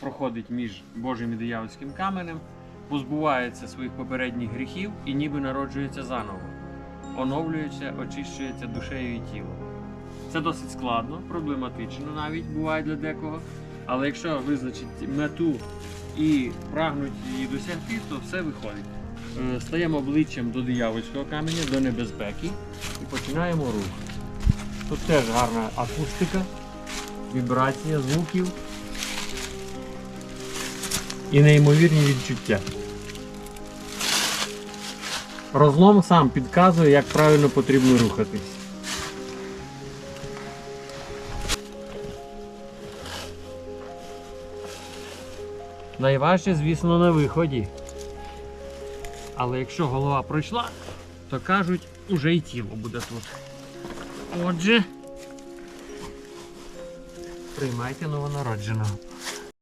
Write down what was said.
проходить між Божим і диявольським каменем, позбувається своїх попередніх гріхів і ніби народжується заново, оновлюється, очищується душею і тілом. Це досить складно, проблематично навіть буває для декого. Але якщо визначити мету і прагнуть її досягти, то все виходить. Е, Стаємо обличчям до диявольського каменя, до небезпеки і починаємо рух. Тут теж гарна акустика, вібрація звуків і неймовірні відчуття. Розлом сам підказує, як правильно потрібно рухатись. Найважче, звісно, на виході. Але якщо голова пройшла, то кажуть, уже й тіло буде тут. Отже, приймайте новонародженого.